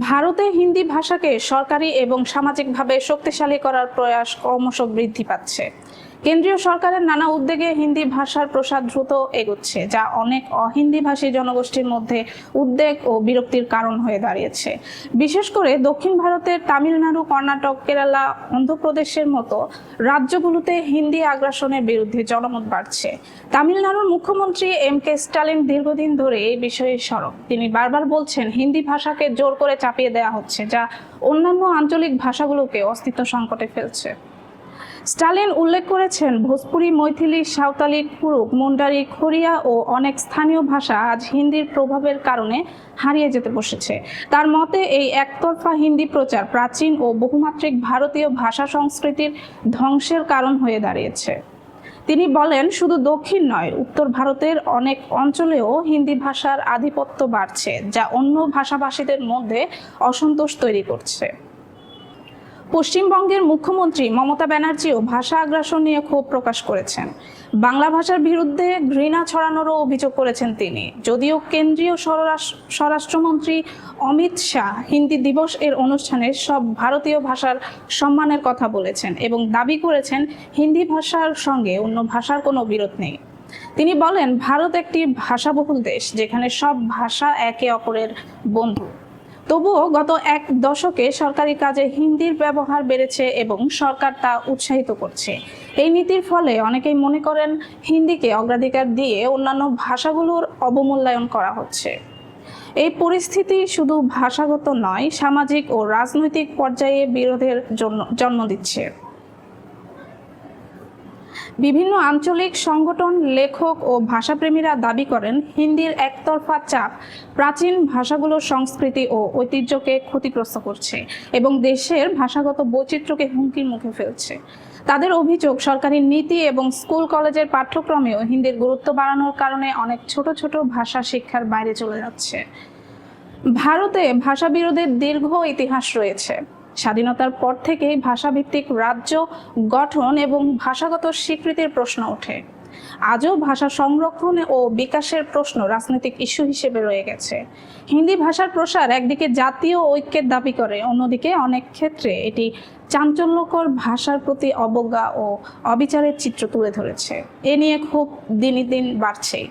ভারতে হিন্দি ভাষাকে সরকারি এবং সামাজিকভাবে শক্তিশালী করার প্রয়াস ক্রমশ বৃদ্ধি পাচ্ছে। কেন্দ্রীয় সরকারের নানা উদ্যোগে হিন্দি ভাষার প্রসার দ্রুত এগোচ্ছে, যা অনেক অহিন্দিভাষী জনগোষ্ঠীর মধ্যে উদ্বেগ ও বিরক্তির কারণ হয়ে দাঁড়িয়েছে। বিশেষ করে দক্ষিণ ভারতের তামিলনাড়ু, কর্ণাটক, কেরালা, অন্ধ্রপ্রদেশের মতো রাজ্যগুলোতে হিন্দি আগ্রাসনের বিরুদ্ধে জনমত বাড়ছে। তামিলনাড়ুর মুখ্যমন্ত্রী এম কে স্টালিন দীর্ঘদিন ধরে এই বিষয়ে সরব। তিনি বারবার বলছেন, হিন্দি ভাষাকে জোর করে চাপিয়ে দেওয়া হচ্ছে, যা অন্যান্য আঞ্চলিক ভাষাগুলোকে অস্তিত্ব সংকটে ফেলছে। স্টালিন উল্লেখ করেছেন, ভোজপুরি মৈথিলি, সাঁওতালি কুরুক মুন্ডারি খড়িয়া ও অনেক স্থানীয় ভাষা আজ হিন্দির প্রভাবের কারণে হারিয়ে যেতে বসেছে। তার মতে, এই একতরফা হিন্দি প্রচার প্রাচীন ও বহুমাত্রিক ভারতীয় ভাষা সংস্কৃতির ধ্বংসের কারণ হয়ে দাঁড়িয়েছে। তিনি বলেন, শুধু দক্ষিণ নয়, উত্তর ভারতের অনেক অঞ্চলেও হিন্দি ভাষার আধিপত্য বাড়ছে, যা অন্য ভাষাভাষীদের মধ্যে অসন্তোষ তৈরি করছে। পশ্চিমবঙ্গের মুখ্যমন্ত্রী মমতা ব্যানার্জিও ভাষা আগ্রাসন নিয়ে ক্ষোভ প্রকাশ করেছেন। বাংলা ভাষার বিরুদ্ধে ঘৃণা ছড়ানোরও অভিযোগ করেছেন তিনি। যদিও কেন্দ্রীয় স্বরাষ্ট্রমন্ত্রী অমিত শাহ হিন্দি দিবস এর অনুষ্ঠানে সব ভারতীয় ভাষার সম্মানের কথা বলেছেন এবং দাবি করেছেন হিন্দি ভাষার সঙ্গে অন্য ভাষার কোনো বিরোধ নেই। তিনি বলেন, ভারত একটি ভাষাবহুল দেশ যেখানে সব ভাষা একে অপরের বন্ধু। তবুও গত এক দশকে সরকারি কাজে হিন্দির ব্যবহার বেড়েছে এবং সরকার তা উৎসাহিত করছে। এই নীতির ফলে অনেকেই মনে করেন হিন্দিকে অগ্রাধিকার দিয়ে অন্যান্য ভাষাগুলোর অবমূল্যায়ন করা হচ্ছে। এই পরিস্থিতি শুধু ভাষাগত নয়, সামাজিক ও রাজনৈতিক পর্যায়ে বিরোধের জন্য জন্ম দিচ্ছে। বিভিন্ন আঞ্চলিক সংগঠন, লেখক ও ভাষাপ্রেমীরা দাবি করেন, হিন্দির একতরফা চাপ প্রাচীন ভাষাগুলোর সংস্কৃতি ও ঐতিহ্যকে ক্ষতিগ্রস্ত করছে এবং দেশের ভাষাগত বৈচিত্র্যকে হুমকির মুখে ফেলছে। তাদের অভিযোগ, সরকারি নীতি এবং স্কুল কলেজের পাঠ্যক্রমেও হিন্দির গুরুত্ব বাড়ানোর কারণে অনেক ছোট ছোট ভাষা শিক্ষার বাইরে চলে যাচ্ছে। ভারতে ভাষা বিরোধের দীর্ঘ ইতিহাস রয়েছে। স্বাধীনতার পর থেকেই ভাষাভিত্তিক রাজ্য গঠন এবং ভাষাগত স্বীকৃতির প্রশ্ন ওঠে। আজও ভাষা সংরক্ষণ ও বিকাশের প্রশ্ন রাজনৈতিক ইস্যু হিসেবে রয়ে গেছে। হিন্দি ভাষার প্রসার একদিকে জাতীয় ঐক্যের দাবি করে, অন্যদিকে অনেক ক্ষেত্রে এটি চাঞ্চল্যকর ভাষার প্রতি অবজ্ঞা ও অবিচারের চিত্র তুলে ধরেছে। এ নিয়ে খুব দিনই দিন বাড়ছেই।